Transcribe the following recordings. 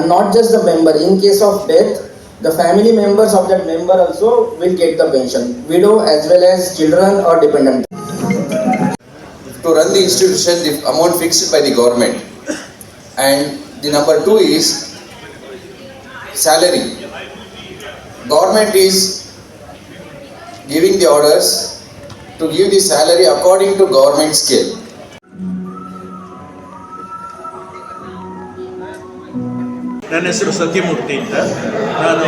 and not just the member. In case of death, the family members of that member also will get the pension, widow as well as children or dependent. to run the institution, the amount fixed by the government. And the number two is salary. Government is giving the orders to give the salary according to government scale. ನನ್ನ ಹೆಸರು ಸತ್ಯಮೂರ್ತಿ ಅಂತ. ನಾನು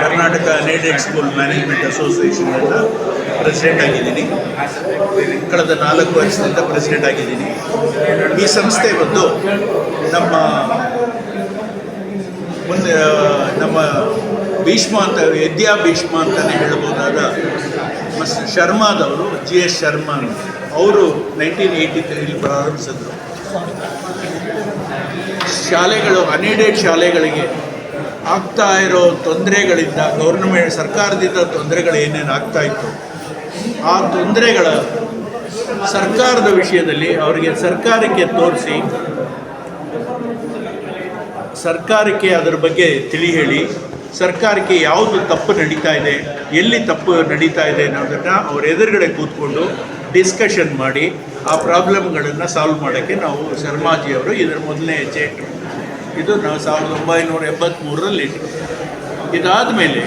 Karnataka unaided school management association ಅಂತ president ಆಗಿದ್ದೀನಿ. ಕಳೆದ ನಾಲ್ಕು ವರ್ಷದಿಂದ president ಆಗಿದ್ದೀನಿ. ಈ ಸಂಸ್ಥೆ ಬಂದು ನಮ್ಮ ಮುಂದೆ ನಮ್ಮ ಭೀಷ್ಮ ಅಂತ, ವಿದ್ಯಾ ಭೀಷ್ಮ ಅಂತಲೇ ಹೇಳ್ಬೋದಾದ ಮಸ್ ಶರ್ಮಾದವರು, ಜಿ ಎಸ್ ಶರ್ಮಾ ಅವರು ನೈನ್ಟೀನ್ ಏಯ್ಟಿ ತ್ರೀಲಿ ಪ್ರಾರಂಭಿಸಿದ್ರು. ಶಾಲೆಗಳು ಅನ್ಎಡೆಡ್ ಶಾಲೆಗಳಿಗೆ ಆಗ್ತಾ ಇರೋ ತೊಂದರೆಗಳಿಂದ ಗೌರ್ನಮೆಂಟ್ ಸರ್ಕಾರದಿಂದ ತೊಂದರೆಗಳು ಏನೇನು ಆಗ್ತಾ ಇತ್ತು, ಆ ತೊಂದರೆಗಳ ಸರ್ಕಾರದ ವಿಷಯದಲ್ಲಿ ಅವರಿಗೆ ಸರ್ಕಾರಕ್ಕೆ ತೋರಿಸಿ, ಸರ್ಕಾರಕ್ಕೆ ಅದರ ಬಗ್ಗೆ ತಿಳಿ ಹೇಳಿ, ಸರ್ಕಾರಕ್ಕೆ ಯಾವುದು ತಪ್ಪು ನಡೀತಾ ಇದೆ, ಎಲ್ಲಿ ತಪ್ಪು ನಡೀತಾ ಇದೆ ಅನ್ನೋದನ್ನು ಅವ್ರ ಎದುರುಗಡೆ ಕೂತ್ಕೊಂಡು ಡಿಸ್ಕಷನ್ ಮಾಡಿ ಆ ಪ್ರಾಬ್ಲಮ್ಗಳನ್ನು ಸಾಲ್ವ್ ಮಾಡೋಕ್ಕೆ ನಾವು ಶರ್ಮಾಜಿಯವರು ಇದರ ಮೊದಲನೇ ಹೆಜ್ಜೆ ಇದು ನಾವು ಸಾವಿರದ ಒಂಬೈನೂರ ಎಂಬತ್ತ್ಮೂರರಲ್ಲಿ ಇದಾದ ಮೇಲೆ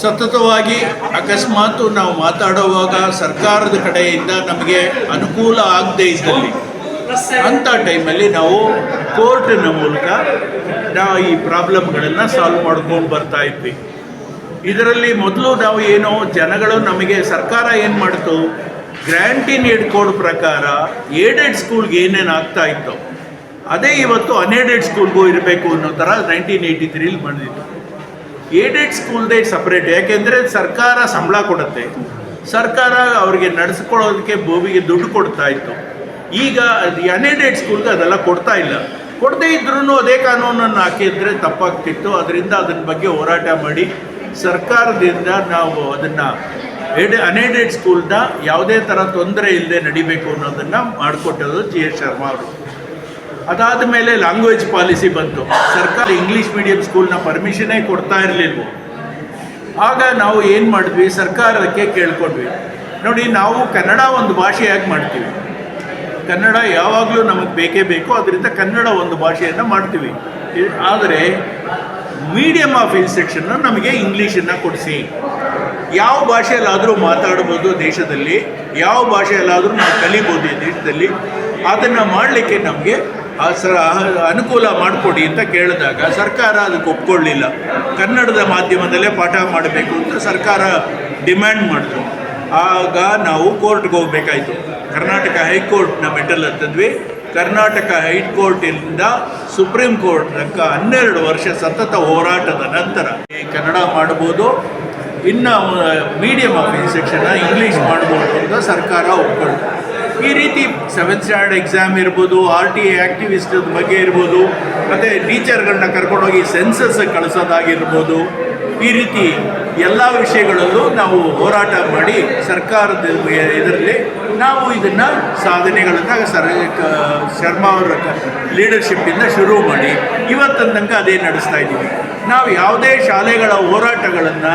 ಸತತವಾಗಿ ಅಕಸ್ಮಾತ್ ನಾವು ಮಾತಾಡುವಾಗ ಸರ್ಕಾರದ ಕಡೆಯಿಂದ ನಮಗೆ ಅನುಕೂಲ ಆಗದೇ ಇದ್ದಲ್ಲಿ ಅಂಥ ಟೈಮಲ್ಲಿ ನಾವು ಕೋರ್ಟಿನ ಮೂಲಕ ನಾವು ಈ ಪ್ರಾಬ್ಲಮ್ಗಳನ್ನು ಸಾಲ್ವ್ ಮಾಡ್ಕೊಂಡು ಬರ್ತಾ ಇದ್ವಿ. ಇದರಲ್ಲಿ ಮೊದಲು ನಾವು ಏನು, ಜನಗಳು ನಮಗೆ ಸರ್ಕಾರ ಏನು ಮಾಡ್ತು? ಗ್ರ್ಯಾಂಟಿ ಏಡ್ ಕೋಡ್ ಪ್ರಕಾರ ಏಡೆಡ್ ಸ್ಕೂಲ್ಗೆ ಏನೇನು ಆಗ್ತಾ ಇತ್ತು? ಅದೇ ಇವತ್ತು ಅನ್ಏಡೆಡ್ ಸ್ಕೂಲ್ಗೂ ಇರಬೇಕು ಅನ್ನೋ ಥರ ನೈನ್ಟೀನ್ ಏಯ್ಟಿ ತ್ರೀಲಿ ಬಂದಿತ್ತು. ಏಡೆಡ್ ಸ್ಕೂಲ್ದೇ ಸಪ್ರೇಟ್, ಯಾಕೆಂದರೆ ಸರ್ಕಾರ ಸಂಬಳ ಕೊಡುತ್ತೆ. ಸರ್ಕಾರ ಅವರಿಗೆ ನಡೆಸ್ಕೊಳ್ಳೋದಕ್ಕೆ ಭೂಮಿಗೆ ದುಡ್ಡು ಕೊಡ್ತಾ ಇತ್ತು. ಈಗ ಅನ್ಏಡೆಡ್ ಸ್ಕೂಲ್ಗೆ ಅದೆಲ್ಲ ಕೊಡ್ತಾ ಇಲ್ಲ. ಕೊಡದೇ ಇದ್ರೂ ಅದೇ ಕಾನೂನನ್ನು ಹಾಕಿದ್ರೆ ತಪ್ಪಾಗ್ತಿತ್ತು. ಅದರಿಂದ ಅದನ್ನ ಬಗ್ಗೆ ಹೋರಾಟ ಮಾಡಿ ಸರ್ಕಾರದಿಂದ ನಾವು ಅದನ್ನು ಎಡ್ ಅನ್ಏಡೆಡ್ ಸ್ಕೂಲ್ನ ಯಾವುದೇ ಥರ ತೊಂದರೆ ಇಲ್ಲದೆ ನಡಿಬೇಕು ಅನ್ನೋದನ್ನು ಮಾಡಿಕೊಟ್ಟದು ಜಿ ಎಸ್ ಶರ್ಮಾ ಅವರು. ಅದಾದ ಮೇಲೆ ಲ್ಯಾಂಗ್ವೇಜ್ ಪಾಲಿಸಿ ಬಂತು. ಸರ್ಕಾರ ಇಂಗ್ಲೀಷ್ ಮೀಡಿಯಂ ಸ್ಕೂಲ್ನ ಪರ್ಮಿಷನೇ ಕೊಡ್ತಾ ಇರಲಿಲ್ವೋ? ಆಗ ನಾವು ಏನು ಮಾಡಿದ್ವಿ? ಸರ್ಕಾರಕ್ಕೆ ಕೇಳ್ಕೊಂಡ್ವಿ. ನೋಡಿ, ನಾವು ಕನ್ನಡ ಒಂದು ಭಾಷೆಯಾಗಿ ಮಾಡ್ತೀವಿ. ಕನ್ನಡ ಯಾವಾಗಲೂ ನಮಗೆ ಬೇಕೇ ಬೇಕು. ಅದರಿಂದ ಕನ್ನಡ ಒಂದು ಭಾಷೆಯನ್ನು ಮಾಡ್ತೀವಿ. ಆದರೆ ಮೀಡಿಯಮ್ ಆಫ್ ಇನ್ಸ್ಟ್ರಕ್ಷನ್ ನಮಗೆ ಇಂಗ್ಲೀಷನ್ನು ಕೊಡಿಸಿ. ಯಾವ ಭಾಷೆಯಲ್ಲಾದರೂ ಮಾತಾಡ್ಬೋದು ದೇಶದಲ್ಲಿ, ಯಾವ ಭಾಷೆಯಲ್ಲಾದರೂ ನಾವು ಕಲಿಬೋದು ಈ ದೇಶದಲ್ಲಿ, ಅದನ್ನು ಮಾಡಲಿಕ್ಕೆ ನಮಗೆ ಆ ಸರ ಅನುಕೂಲ ಮಾಡಿಕೊಡಿ ಅಂತ ಕೇಳಿದಾಗ ಸರ್ಕಾರ ಅದಕ್ಕೆ ಒಪ್ಕೊಳ್ಳಿಲ್ಲ. ಕನ್ನಡದ ಮಾಧ್ಯಮದಲ್ಲೇ ಪಾಠ ಮಾಡಬೇಕು ಅಂತ ಸರ್ಕಾರ ಡಿಮ್ಯಾಂಡ್ ಮಾಡಿದ್ರು. ಆಗ ನಾವು ಕೋರ್ಟ್ಗೆ ಹೋಗಬೇಕಾಯಿತು. ಕರ್ನಾಟಕ ಹೈಕೋರ್ಟ್ನ ಮೆಟಲ್ ಹತ್ತಿದ್ವಿ ಕರ್ನಾಟಕ ಹೈಕೋರ್ಟಿಂದ ಸುಪ್ರೀಂ ಕೋರ್ಟ್ ತನಕ ಹನ್ನೆರಡು ವರ್ಷ ಸತತ ಹೋರಾಟದ ನಂತರ ಕನ್ನಡ ಮಾಡ್ಬೋದು. ಇನ್ನು ಮೀಡಿಯಮ್ ಆಫ್ ಇನ್ಸ್ಟ್ರಕ್ಷನ್ ಇಂಗ್ಲೀಷ್ ಮಾಡ್ಬೋದು ಅಂತ ಸರ್ಕಾರ ಒಪ್ಕೊಳ್ತು ಈ ರೀತಿ ಸೆವೆಂತ್ ಸ್ಟ್ಯಾಂಡರ್ಡ್ ಎಕ್ಸಾಮ್ ಇರ್ಬೋದು ಆರ್ ಟಿ ಎ ಆ್ಯಕ್ಟಿವಿಸ್ಟ್ ಬಗ್ಗೆ ಇರ್ಬೋದು, ಮತ್ತು ಟೀಚರ್ಗಳನ್ನ ಕರ್ಕೊಂಡೋಗಿ ಸೆನ್ಸಸ್ ಕಳಿಸೋದಾಗಿರ್ಬೋದು. ಈ ರೀತಿ ಎಲ್ಲ ವಿಷಯಗಳಲ್ಲೂ ನಾವು ಹೋರಾಟ ಮಾಡಿ ಸರ್ಕಾರದ ಇದರಲ್ಲಿ ನಾವು ಇದನ್ನು ಸಾಧನೆಗಳನ್ನು ಸರ್ ಶರ್ಮಾ ಅವರ ಲೀಡರ್ಶಿಪ್ಪಿಂದ ಶುರು ಮಾಡಿ ಇವತ್ತಿನ ತನಕ ಅದೇ ನಡೆಸ್ತಾ ಇದ್ದೀವಿ. ನಾವು ಯಾವುದೇ ಶಾಲೆಗಳ ಹೋರಾಟಗಳನ್ನು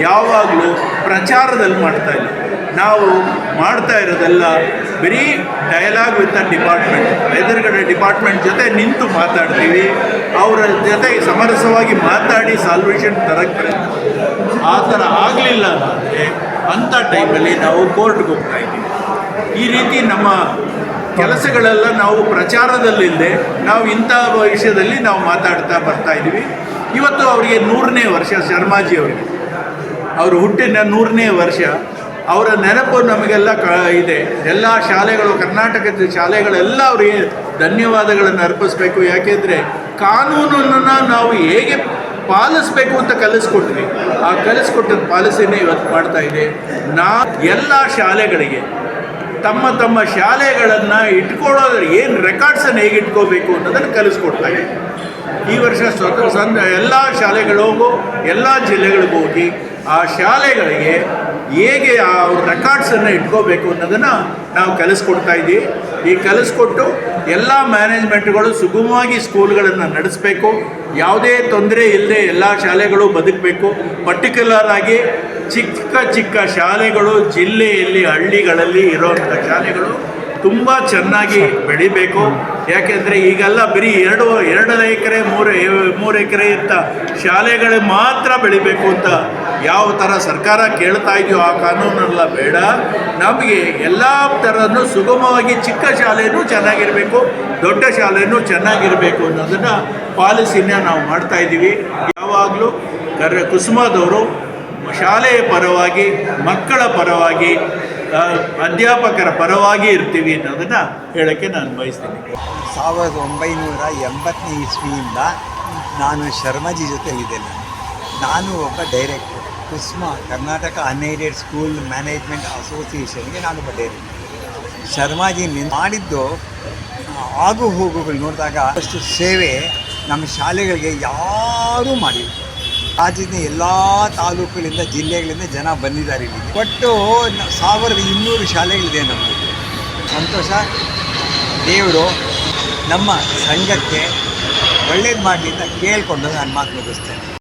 ಯಾವಾಗಲೂ ಪ್ರಚಾರದಲ್ಲಿ ಮಾಡ್ತಾ ಇಲ್ಲ ನಾವು ಮಾಡ್ತಾ ಇರೋದೆಲ್ಲ ಬರೀ ಡಯಲಾಗ್ ವಿತ್ ಡಿಪಾರ್ಟ್ಮೆಂಟ್ ಎದುರುಗಡೆ ಡಿಪಾರ್ಟ್ಮೆಂಟ್ ಜೊತೆ ನಿಂತು ಮಾತಾಡ್ತೀವಿ. ಅವರ ಜೊತೆ ಸಮರಸವಾಗಿ ಮಾತಾಡಿ ಸಾಲ್ವೇಷನ್ ತರಕ್ಕೆ. ಆ ಥರ ಆಗಲಿಲ್ಲ ಅಂದರೆ ಅಂಥ ಟೈಮಲ್ಲಿ ನಾವು ಕೋರ್ಟ್ಗೆ ಹೋಗ್ತಾ ಇದ್ದೀವಿ ಈ ರೀತಿ ನಮ್ಮ ಕೆಲಸಗಳೆಲ್ಲ ನಾವು ಪ್ರಚಾರದಲ್ಲಿಲ್ಲದೆ ನಾವು ಇಂಥ ವಿಷಯದಲ್ಲಿ ನಾವು ಮಾತಾಡ್ತಾ ಬರ್ತಾ ಇದ್ದೀವಿ ಇವತ್ತು ಅವರಿಗೆ ನೂರನೇ ವರ್ಷ ಶರ್ಮಾಜಿ ಅವರಿಗೆ. ಅವರು ಹುಟ್ಟಿನ ನೂರನೇ ವರ್ಷ. ಅವರ ನೆನಪು ನಮಗೆಲ್ಲ ಕ ಇದೆ. ಎಲ್ಲ ಶಾಲೆಗಳು, ಕರ್ನಾಟಕದ ಶಾಲೆಗಳೆಲ್ಲ ಅವರಿಗೆ ಧನ್ಯವಾದಗಳನ್ನು ಅರ್ಪಿಸಬೇಕು. ಯಾಕೆಂದರೆ ಕಾನೂನನ್ನು ನಾವು ಹೇಗೆ ಪಾಲಿಸಬೇಕು ಅಂತ ಕಲಿಸ್ಕೊಟ್ವಿ. ಆ ಕಲಿಸ್ಕೊಟ್ಟದ ಪಾಲಿಸಿನೇ ಇವತ್ತು ಮಾಡ್ತಾ ಇದೆ. ನಾ ಎಲ್ಲ ಶಾಲೆಗಳಿಗೆ ತಮ್ಮ ತಮ್ಮ ಶಾಲೆಗಳನ್ನು ಇಟ್ಕೊಳ್ಳೋದ್ರ ಏನು ರೆಕಾರ್ಡ್ಸನ್ನು ಹೇಗೆ ಇಟ್ಕೋಬೇಕು ಅನ್ನೋದನ್ನು ಕಲಿಸ್ಕೊಡ್ತಾ ಇದೆ. ಈ ವರ್ಷ ಸ್ವತಃ ಸಂದ ಎಲ್ಲ ಶಾಲೆಗಳಿಗೂ ಎಲ್ಲ ಜಿಲ್ಲೆಗಳಿಗೂ ಹೋಗಿ ಆ ಶಾಲೆಗಳಿಗೆ ಹೇಗೆ ಆ ರೆಕಾರ್ಡ್ಸನ್ನು ಇಟ್ಕೋಬೇಕು ಅನ್ನೋದನ್ನು ನಾವು ಕಲಿಸ್ಕೊಡ್ತಾ ಇದ್ದೀವಿ. ಈ ಕಲಿಸ್ಕೊಟ್ಟು ಎಲ್ಲ ಮ್ಯಾನೇಜ್ಮೆಂಟ್ಗಳು ಸುಗಮವಾಗಿ ಸ್ಕೂಲ್ಗಳನ್ನು ನಡೆಸಬೇಕು. ಯಾವುದೇ ತೊಂದರೆ ಇಲ್ಲದೆ ಎಲ್ಲ ಶಾಲೆಗಳು ಬದುಕಬೇಕು. ಪರ್ಟಿಕ್ಯುಲರ್ ಆಗಿ ಚಿಕ್ಕ ಚಿಕ್ಕ ಶಾಲೆಗಳು ಜಿಲ್ಲೆಯಲ್ಲಿ, ಹಳ್ಳಿಗಳಲ್ಲಿ ಇರೋವಂಥ ಶಾಲೆಗಳು ತುಂಬ ಚೆನ್ನಾಗಿ ಬೆಳಿಬೇಕು. ಯಾಕೆಂದರೆ ಈಗೆಲ್ಲ ಬರೀ ಎರಡು ಎರಡು ಎಕರೆ, ಮೂರು ಮೂರು ಎಕರೆ ಇರ್ತ ಶಾಲೆಗಳು ಮಾತ್ರ ಬೆಳಿಬೇಕು ಅಂತ ಯಾವ ಥರ ಸರ್ಕಾರ ಕೇಳ್ತಾ ಇದೆಯೋ ಆ ಕಾನೂನೆಲ್ಲ ಬೇಡ. ನಮಗೆ ಎಲ್ಲ ಥರನೂ ಸುಗಮವಾಗಿ ಚಿಕ್ಕ ಶಾಲೆಯೂ ಚೆನ್ನಾಗಿರಬೇಕು, ದೊಡ್ಡ ಶಾಲೆಯೂ ಚೆನ್ನಾಗಿರಬೇಕು ಅನ್ನೋದನ್ನು ಪಾಲಿಸಿನ ನಾವು ಮಾಡ್ತಾ ಇದ್ದೀವಿ ಯಾವಾಗಲೂ ಕರೆ ಕುಸುಮದವರು ಶಾಲೆಯ ಪರವಾಗಿ, ಮಕ್ಕಳ ಪರವಾಗಿ ಅಧ್ಯಾಪಕರ ಪರವಾಗಿ ಇರ್ತೀವಿ ಅನ್ನೋದನ್ನು ಹೇಳೋಕ್ಕೆ ನಾನು ಬಯಸ್ತೀನಿ. ಸಾವಿರದ ಒಂಬೈನೂರ ಎಂಬತ್ತನೇ ಇಸ್ವಿಯಿಂದ ನಾನು ಶರ್ಮಾಜಿ ಜೊತೆಲಿದ್ದೇನೆ ನಾನು ಒಬ್ಬ director. KUSMA, Karnataka unaided school management ಅಸೋಸಿಯೇಷನ್ಗೆ ನಾನು ಡೈರೆಕ್ಟರ್ ಶರ್ಮಾಜಿ ಮಾಡಿದ್ದು ಆಗು ಹೋಗುಗಳು ನೋಡಿದಾಗ ಅಷ್ಟು ಸೇವೆ ನಮ್ಮ ಶಾಲೆಗಳಿಗೆ ಯಾರೂ ಮಾಡಿಲ್ಲ. ರಾಜ್ಯದ ಎಲ್ಲ ತಾಲೂಕುಗಳಿಂದ, ಜಿಲ್ಲೆಗಳಿಂದ ಜನ ಬಂದಿದ್ದಾರೆ ಇಲ್ಲಿ. ಒಟ್ಟು ಸಾವಿರದ ಇನ್ನೂರು ಶಾಲೆಗಳಿದೆ ನಮ್ಮದು ಸಂತೋಷ. ದೇವರು ನಮ್ಮ ಸಂಘಕ್ಕೆ ಒಳ್ಳೇದು ಮಾಡಲಿ ಅಂತ ಕೇಳಿಕೊಂಡು ನಾನು ಮಾತು ಮುಗಿಸ್ತೇನೆ.